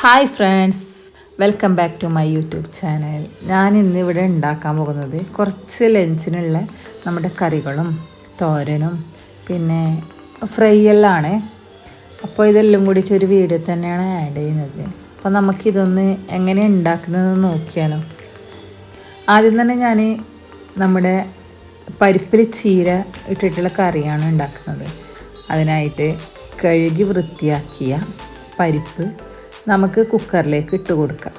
Hi friends welcome back to my YouTube channel ഞാൻ ഇന്ന് ഇവിടെ ഉണ്ടാക്കാൻ പോകുന്നത് കുറച്ച് ലഞ്ചിനുള്ള നമ്മുടെ കറികളും തോരനും പിന്നെ ഫ്രൈ എല്ലാം ആണ് അപ്പോൾ ഇതെല്ലാം കൂടി ഒരു വീഡിയോ തന്നെയാണ് ആഡ് ചെയ്യുന്നത്. അപ്പോൾ നമുക്കിതൊന്ന് എങ്ങനെ ഉണ്ടാക്കുന്നതെന്ന് നോക്കിയാലോ. ആദ്യം തന്നെ ഞാൻ നമ്മുടെ പരിപ്പിൽ ചീര ഇട്ടിട്ടുള്ള കറിയാണ് ഉണ്ടാക്കുന്നത്. അതിനായിട്ട് കഴുകി വൃത്തിയാക്കിയ പരിപ്പ് നമുക്ക് കുക്കറിലേക്ക് ഇട്ട് കൊടുക്കാം.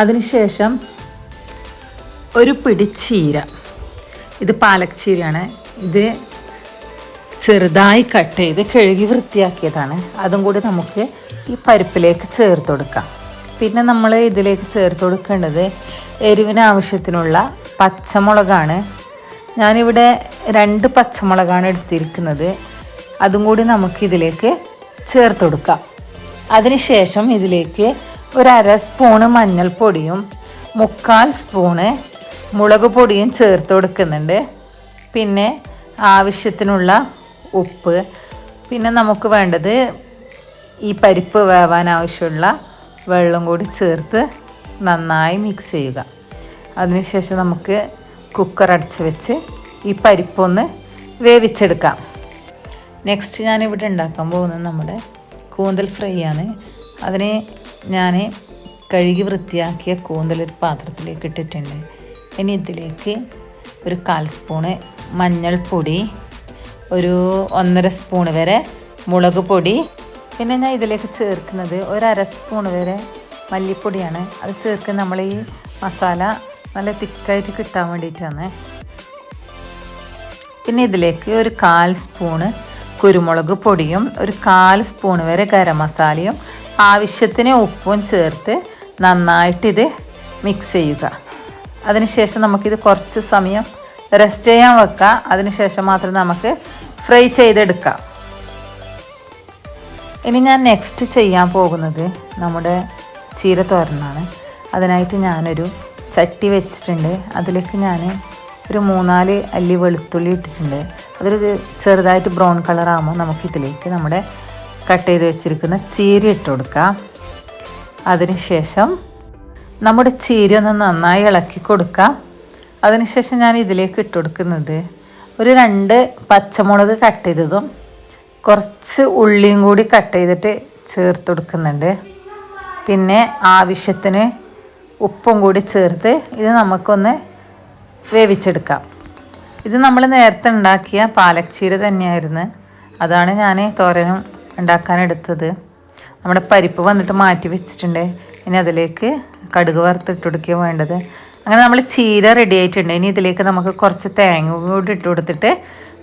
അതിനുശേഷം ഒരു പിടി ചീര ഇത് പാലക് ചീരയാണ് ഇത് ചെറുതായി കട്ട് ചെയ്ത് കഴുകി വൃത്തിയാക്കിയതാണ്. അതും കൂടി നമുക്ക് ഈ പരിപ്പിലേക്ക് ചേർത്ത് കൊടുക്കാം. പിന്നെ നമ്മൾ ഇതിലേക്ക് ചേർത്ത് കൊടുക്കേണ്ടത് എരിവിന് ആവശ്യത്തിനുള്ള പച്ചമുളകാണ്. ഞാനിവിടെ രണ്ട് പച്ചമുളകാണ് എടുത്തിരിക്കുന്നത്. അതും കൂടി നമുക്ക് ഇതിലേക്ക് ചേർത്ത് കൊടുക്കാം. അതിനുശേഷം ഇതിലേക്ക് ഒരു അര സ്പൂണ് മഞ്ഞൾപ്പൊടിയും മുക്കാൽ സ്പൂണ് മുളക് പൊടിയും ചേർത്ത് കൊടുക്കുന്നുണ്ട്. പിന്നെ ആവശ്യത്തിനുള്ള ഉപ്പ്. പിന്നെ നമുക്ക് വേണ്ടത് ഈ പരിപ്പ് വേവാൻ ആവശ്യമുള്ള വെള്ളം കൂടി ചേർത്ത് നന്നായി മിക്സ് ചെയ്യുക. അതിനുശേഷം നമുക്ക് കുക്കർ അടച്ച് വെച്ച് ഈ പരിപ്പൊന്ന് വേവിച്ചെടുക്കാം. നെക്സ്റ്റ് ഞാനിവിടെ ഉണ്ടാക്കാൻ പോകുന്നത് നമ്മുടെ കൂന്തൽ ഫ്രൈ ആണ് അതിനെ ഞാൻ കഴുകി വൃത്തിയാക്കിയ കൂന്തൽ ഒരു പാത്രത്തിലേക്ക് ഇട്ടിട്ടുണ്ട്. ഇനി ഇതിലേക്ക് ഒരു കാൽ സ്പൂണ് മഞ്ഞൾപ്പൊടി ഒരു ഒന്നര സ്പൂണ് വരെ മുളക് പൊടി. പിന്നെ ഞാൻ ഇതിലേക്ക് ചേർക്കുന്നത് ഒരര സ്പൂൺ വരെ മല്ലിപ്പൊടിയാണ്. അത് ചേർക്കുന്ന നമ്മൾ ഈ മസാല നല്ല തിക്കായിട്ട് കിട്ടാൻ വേണ്ടിയിട്ടാണ്. പിന്നെ ഇതിലേക്ക് ഒരു കാൽ സ്പൂണ് കുരുമുളക് പൊടിയും ഒരു കാൽ സ്പൂൺ വരെ ഗരം മസാലയും ആവശ്യത്തിന് ഉപ്പും ചേർത്ത് നന്നായിട്ടിത് മിക്സ് ചെയ്യുക. അതിനുശേഷം നമുക്കിത് കുറച്ച് സമയം റെസ്റ്റ് ചെയ്യാൻ വെക്കാം അതിനുശേഷം മാത്രം നമുക്ക് ഫ്രൈ ചെയ്തെടുക്കാം. ഇനി ഞാൻ നെക്സ്റ്റ് ചെയ്യാൻ പോകുന്നത് നമ്മുടെ ചീര തോരനാണ്. അതിനായിട്ട് ഞാനൊരു ചട്ടി വെച്ചിട്ടുണ്ട്. അതിലേക്ക് ഞാൻ ഒരു മൂന്നാൽ അല്ലി വെളുത്തുള്ളി ഇട്ടിട്ടുണ്ട്. അതൊരു ചെറുതായിട്ട് ബ്രൗൺ കളറാകുമ്പോൾ നമുക്കിതിലേക്ക് നമ്മുടെ കട്ട് ചെയ്ത് വെച്ചിരിക്കുന്ന ചീര ഇട്ട് കൊടുക്കാം. അതിനുശേഷം നമ്മുടെ ചീര ഒന്ന് നന്നായി ഇളക്കി കൊടുക്കാം. അതിനുശേഷം ഞാൻ ഇതിലേക്ക് ഇട്ട് കൊടുക്കുന്നത് ഒരു രണ്ട് പച്ചമുളക് കട്ട് ചെയ്തതും കുറച്ച് ഉള്ളിയും കൂടി കട്ട് ചെയ്തിട്ട് ചേർത്ത് കൊടുക്കുന്നുണ്ട്. പിന്നെ ആവശ്യത്തിന് ഉപ്പും കൂടി ചേർത്ത് ഇത് നമുക്കൊന്ന് വേവിച്ചെടുക്കാം. ഇത് നമ്മൾ നേരത്തെ ഉണ്ടാക്കിയ പാലക് ചീര തന്നെയായിരുന്നു. അതാണ് ഞാൻ തോരനും ഉണ്ടാക്കാൻ എടുത്തത്. നമ്മുടെ പരിപ്പ് വന്നിട്ട് മാറ്റി വെച്ചിട്ടുണ്ട്. ഇനി അതിലേക്ക് കടുക് വറുത്തിട്ട് കൊടുക്കുക വേണ്ടത്. അങ്ങനെ നമ്മൾ ചീര റെഡി ആയിട്ടുണ്ട്. ഇനി ഇതിലേക്ക് നമുക്ക് കുറച്ച് തേങ്ങ കൂടി ഇട്ട് കൊടുത്തിട്ട്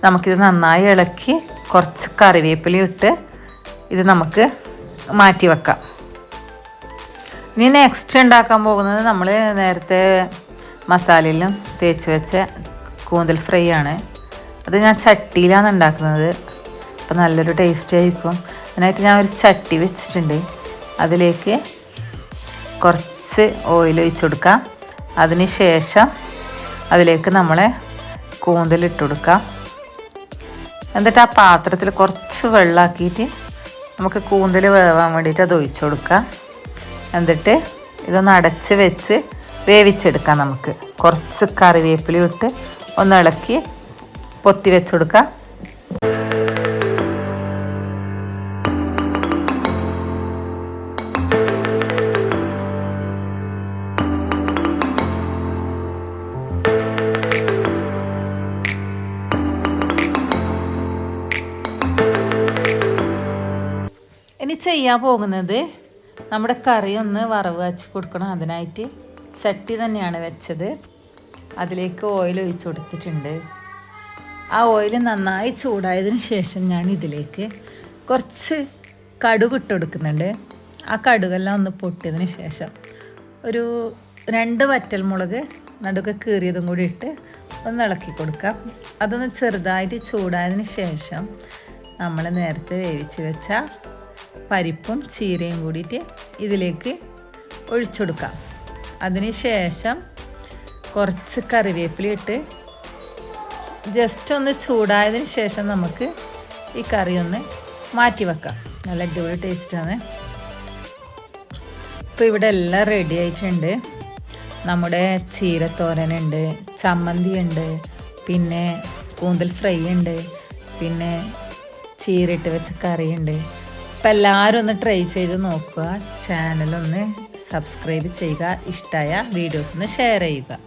നമുക്കിത് നന്നായി ഇളക്കി കുറച്ച് കറിവേപ്പില ഇട്ട് ഇത് നമുക്ക് മാറ്റി വെക്കാം. ഇനി നെക്സ്റ്റ് ഉണ്ടാക്കാൻ പോകുന്നത് നമ്മൾ നേരത്തെ മസാലയിലും തേച്ച് വെച്ച കൂന്തൽ ഫ്രൈ ആണ് അത് ഞാൻ ചട്ടിയിലാണ് ഉണ്ടാക്കുന്നത്. അപ്പോൾ നല്ലൊരു ടേസ്റ്റ് ആയിരിക്കും. അതിനായിട്ട് ഞാൻ ഒരു ചട്ടി വെച്ചിട്ടുണ്ട്. അതിലേക്ക് കുറച്ച് ഓയിൽ ഒഴിച്ചു കൊടുക്കാം. അതിന് ശേഷം അതിലേക്ക് നമ്മളെ കൂന്തൽ ഇട്ട് കൊടുക്കാം. എന്നിട്ട് ആ പാത്രത്തിൽ കുറച്ച് വെള്ളമാക്കിയിട്ട് നമുക്ക് കൂന്തൽ വേവാൻ വേണ്ടിയിട്ട് അത് ഒഴിച്ചു കൊടുക്കാം. എന്നിട്ട് ഇതൊന്ന് അടച്ച് വെച്ച് വേവിച്ചെടുക്കാം നമുക്ക്. കുറച്ച് കറിവേപ്പില ഇട്ട് ഒന്ന് ഇളക്കി പൊത്തി വെച്ച് കൊടുക്കാം ഇനി ചെയ്യാൻ പോകുന്നത് നമ്മുടെ കറി ഒന്ന് വറവ് വച്ച് കൊടുക്കണം അതിനായിട്ട്. ചട്ടി തന്നെയാണ് വെച്ചത്. അതിലേക്ക് ഓയിൽ ഒഴിച്ചു കൊടുത്തിട്ടുണ്ട്. ആ ഓയിൽ നന്നായി ചൂടായതിന് ശേഷം ഞാൻ ഇതിലേക്ക് കുറച്ച് കടുക് ഇട്ട് കൊടുക്കുന്നുണ്ട്. ആ കടുകെല്ലാം ഒന്ന് പൊട്ടിയതിന് ശേഷം ഒരു രണ്ട് വറ്റൽമുളക് നടുക്ക് കീറിയതും കൂടി ഇട്ട് ഒന്ന് ഇളക്കി കൊടുക്കാം. അതൊന്ന് ചെറുതായിട്ട് ചൂടായതിന് ശേഷം നമ്മൾ നേരത്തെ വേവിച്ച് വെച്ച പരിപ്പും ചീരയും കൂടിയിട്ട് ഇതിലേക്ക് ഒഴിച്ചു കൊടുക്കാം. അതിന് ശേഷം കുറച്ച് കറിവേപ്പില ഇട്ട് ജസ്റ്റ് ഒന്ന് ചൂടായതിന് ശേഷം നമുക്ക് ഈ കറി ഒന്ന് മാറ്റി വെക്കാം. നല്ല അടിപൊളി ടേസ്റ്റാണ് ഇപ്പോൾ ഇവിടെ എല്ലാം റെഡി ആയിട്ടുണ്ട്. നമ്മുടെ ചീരത്തോരനുണ്ട് ചമ്മന്തി ഉണ്ട് പിന്നെ കൂന്തൽ ഫ്രൈ ഉണ്ട് പിന്നെ ചീരയിട്ട് വെച്ച കറിയുണ്ട് അപ്പം എല്ലാവരും ഒന്ന് ട്രൈ ചെയ്ത് നോക്കുക. ചാനലൊന്ന് സബ്സ്ക്രൈബ് ചെയ്യുക. ഇഷ്ടമായ വീഡിയോസ് ഒന്ന് ഷെയർ ചെയ്യുക.